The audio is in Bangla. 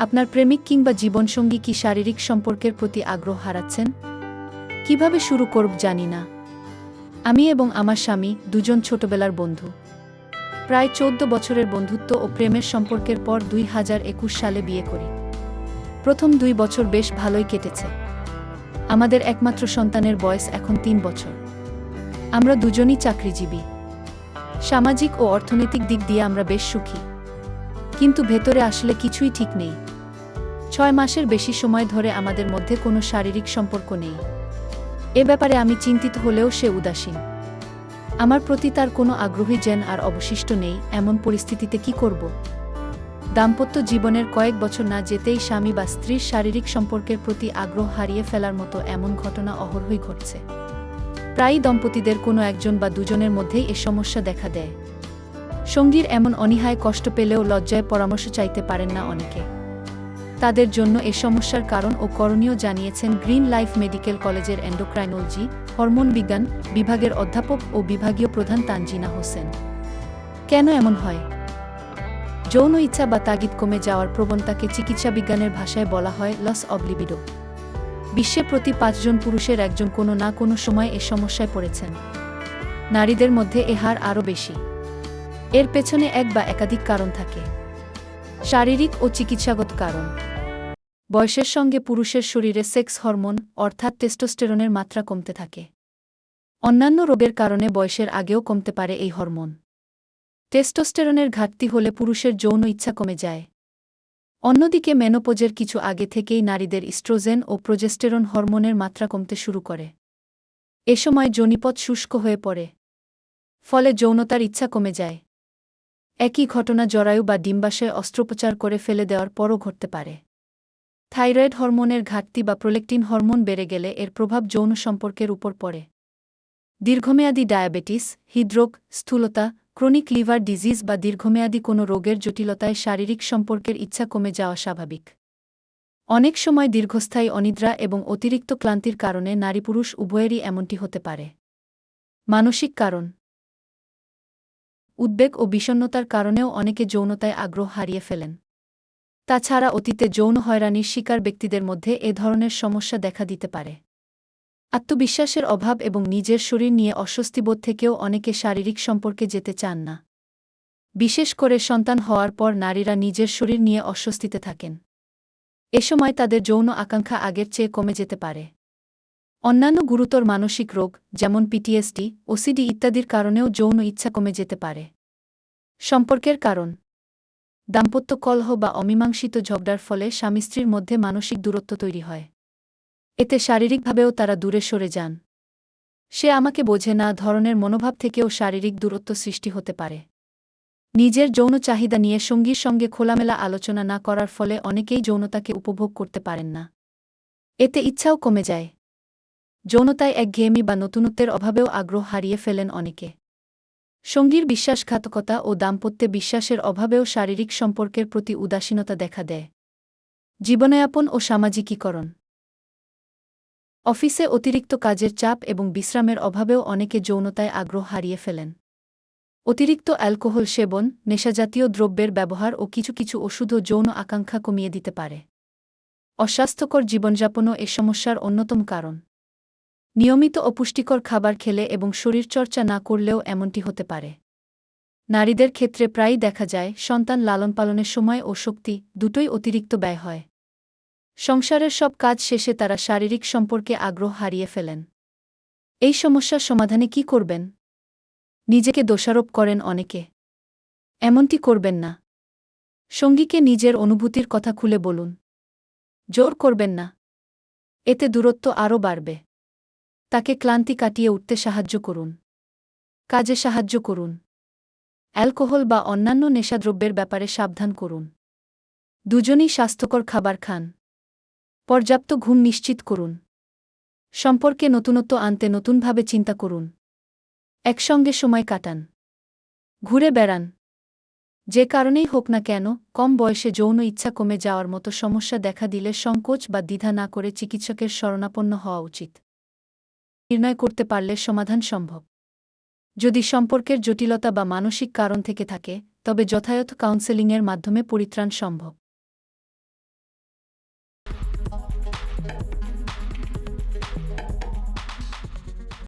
আপনার প্রেমিক কিংবা জীবনসঙ্গী কি শারীরিক সম্পর্কের প্রতি আগ্রহ হারাচ্ছেন? কীভাবে শুরু করব জানি না। আমি এবং আমার স্বামী দুজন ছোটবেলার বন্ধু। প্রায় চোদ্দ বছরের বন্ধুত্ব ও প্রেমের সম্পর্কের পর দুই হাজার একুশ সালে বিয়ে করি। প্রথম দুই বছর বেশ ভালোই কেটেছে। আমাদের একমাত্র সন্তানের বয়স এখন তিন বছর। আমরা দুজনই চাকরিজীবী। সামাজিক ও অর্থনৈতিক দিক দিয়ে আমরা বেশ সুখী। কিন্তু ভেতরে আসলে কিছুই ঠিক নেই। ছয় মাসের বেশি সময় ধরে আমাদের মধ্যে কোনো শারীরিক সম্পর্ক নেই। এ ব্যাপারে আমি চিন্তিত হলেও সে উদাসীন। আমার প্রতি তার কোনো আগ্রহী যেন আর অবশিষ্ট নেই, এমন পরিস্থিতিতে কি করব? দাম্পত্য জীবনের কয়েক বছর না যেতেই স্বামী বা স্ত্রীর শারীরিক সম্পর্কের প্রতি আগ্রহ হারিয়ে ফেলার মতো এমন ঘটনা অহরহই ঘটছে। প্রায়ই দম্পতিদের কোনো একজন বা দুজনের মধ্যেই এ সমস্যা দেখা দেয়। সঙ্গীর এমন অনীহায় কষ্ট পেলেও লজ্জায় পরামর্শ চাইতে পারেন না অনেকে। তাদের জন্য এ সমস্যার কারণ ও করণীয় জানিয়েছেন গ্রিন লাইফ মেডিকেল কলেজের এন্ডোক্রাইনোলজি, হরমোন বিজ্ঞান বিভাগের অধ্যাপক ও বিভাগীয় প্রধান তানজিনা হোসেন। কেন এমন হয়? যৌন ইচ্ছা বা তাগিদ কমে যাওয়ার প্রবণতাকে চিকিৎসা বিজ্ঞানের ভাষায় বলা হয় লস অবলিবিডো বিশ্বে প্রতি পাঁচজন পুরুষের একজন কোনো না কোনো সময় এ সমস্যায় পড়েছেন। নারীদের মধ্যে এ হার আরও বেশি। এর পেছনে এক বা একাধিক কারণ থাকে। শারীরিক ও চিকিৎসাগত কারণ। বয়সের সঙ্গে পুরুষের শরীরে সেক্স হরমোন, অর্থাৎ টেস্টোস্টেরনের মাত্রা কমতে থাকে। অন্যান্য রোগের কারণে বয়সের আগেও কমতে পারে এই হরমোন। টেস্টোস্টেরনের ঘাটতি হলে পুরুষের যৌন ইচ্ছা কমে যায়। অন্যদিকে মেনোপোজের কিছু আগে থেকেই নারীদের ইস্ট্রোজেন ও প্রোজেস্টেরন হরমোনের মাত্রা কমতে শুরু করে। এ সময় জনিপথ শুষ্ক হয়ে পড়ে। ফলে যৌনতার ইচ্ছা কমে যায়। একই ঘটনা জরায়ু বা ডিম্বাশয় অস্ত্রোপচার করে ফেলে দেওয়ার পরও ঘটতে পারে। থাইরয়েড হরমোনের ঘাটতি বা প্রোলেকটিন হরমোন বেড়ে গেলে এর প্রভাব যৌন সম্পর্কের উপর পড়ে। দীর্ঘমেয়াদী ডায়াবেটিস, হৃদরোগ, স্থূলতা ক্রনিক লিভার ডিজিজ বা দীর্ঘমেয়াদী কোনো রোগের জটিলতায় শারীরিক সম্পর্কের ইচ্ছা কমে যাওয়া স্বাভাবিক। অনেক সময় দীর্ঘস্থায়ী অনিদ্রা এবং অতিরিক্ত ক্লান্তির কারণে নারী পুরুষ উভয়েরই এমনটি হতে পারে। মানসিক কারণ উদ্বেগ ও বিষণ্নতার কারণেও অনেকে যৌনতায় আগ্রহ হারিয়ে ফেলেন। তাছাড়া অতীতে যৌন হয়রানির শিকার ব্যক্তিদের মধ্যে এ ধরনের সমস্যা দেখা দিতে পারে। আত্মবিশ্বাসের অভাব এবং নিজের শরীর নিয়ে অস্বস্তিবোধ থেকেও অনেকে শারীরিক সম্পর্কে যেতে চান না। বিশেষ করে সন্তান হওয়ার পর নারীরা নিজের শরীর নিয়ে অস্বস্তিতে থাকেন। এ সময় তাদের যৌন আকাঙ্ক্ষা আগের চেয়ে কমে যেতে পারে। অন্যান্য গুরুতর মানসিক রোগ, যেমন পিটিএসডি ওসিডি ইত্যাদির কারণেও যৌন ইচ্ছা কমে যেতে পারে। সম্পর্কের কারণ। দাম্পত্য কলহ বা অমীমাংসিত ঝগড়ার ফলে স্বামী স্ত্রীর মধ্যে মানসিক দূরত্ব তৈরি হয়। এতে শারীরিকভাবেও তারা দূরে সরে যান। সে আমাকে বোঝে না, ধরনের মনোভাব থেকেও শারীরিক দূরত্ব সৃষ্টি হতে পারে। নিজের যৌন চাহিদা নিয়ে সঙ্গীর সঙ্গে খোলামেলা আলোচনা না করার ফলে অনেকেই যৌনতাকে উপভোগ করতে পারেন না। এতে ইচ্ছাও কমে যায়। যৌনতায় একঘেয়েমি বা নতুনত্বের অভাবেও আগ্রহ হারিয়ে ফেলেন অনেকে। সঙ্গীর বিশ্বাসঘাতকতা ও দাম্পত্যে বিশ্বাসের অভাবেও শারীরিক সম্পর্কের প্রতি উদাসীনতা দেখা দেয়। জীবনযাপন ও সামাজিকীকরণ। অফিসে অতিরিক্ত কাজের চাপ এবং বিশ্রামের অভাবেও অনেকে যৌনতায় আগ্রহ হারিয়ে ফেলেন। অতিরিক্ত অ্যালকোহল সেবন, নেশাজাতীয় দ্রব্যের ব্যবহার ও কিছু কিছু ওষুধও যৌন আকাঙ্ক্ষা কমিয়ে দিতে পারে। অস্বাস্থ্যকর জীবনযাপনও এ সমস্যার অন্যতম কারণ। নিয়মিত অপুষ্টিকর খাবার খেলে এবং শরীরচর্চা না করলেও এমনটি হতে পারে। নারীদের ক্ষেত্রে প্রায়ই দেখা যায়, সন্তান লালন পালনের সময় ও শক্তি দুটোই অতিরিক্ত ব্যয় হয়। সংসারের সব কাজ শেষে তারা শারীরিক সম্পর্কে আগ্রহ হারিয়ে ফেলেন। এই সমস্যার সমাধানে কি করবেন? নিজেকে দোষারোপ করেন অনেকে। এমনটি করবেন না। সঙ্গীকে নিজের অনুভূতির কথা খুলে বলুন। জোর করবেন না। এতে দূরত্ব আরও বাড়বে। তাকে ক্লান্তি কাটিয়ে উঠতে সাহায্য করুন। কাজে সাহায্য করুন। অ্যালকোহল বা অন্যান্য নেশাদ্রব্যের ব্যাপারে সাবধান করুন। দুজনই স্বাস্থ্যকর খাবার খান। পর্যাপ্ত ঘুম নিশ্চিত করুন। সম্পর্কে নতুনত্ব আনতে নতুনভাবে চিন্তা করুন। একসঙ্গে সময় কাটান। ঘুরে বেড়ান। যে কারণেই হোক না কেন, কম বয়সে যৌন ইচ্ছা কমে যাওয়ার মতো সমস্যা দেখা দিলে সংকোচ বা দ্বিধা না করে চিকিৎসকের শরণাপন্ন হওয়া উচিত। নির্ণয় করতে পারলে সমাধান সম্ভব। যদি সম্পর্কের জটিলতা বা মানসিক কারণ থেকে থাকে, তবে যথাযথ কাউন্সেলিংয়ের মাধ্যমে পরিত্রাণ সম্ভব।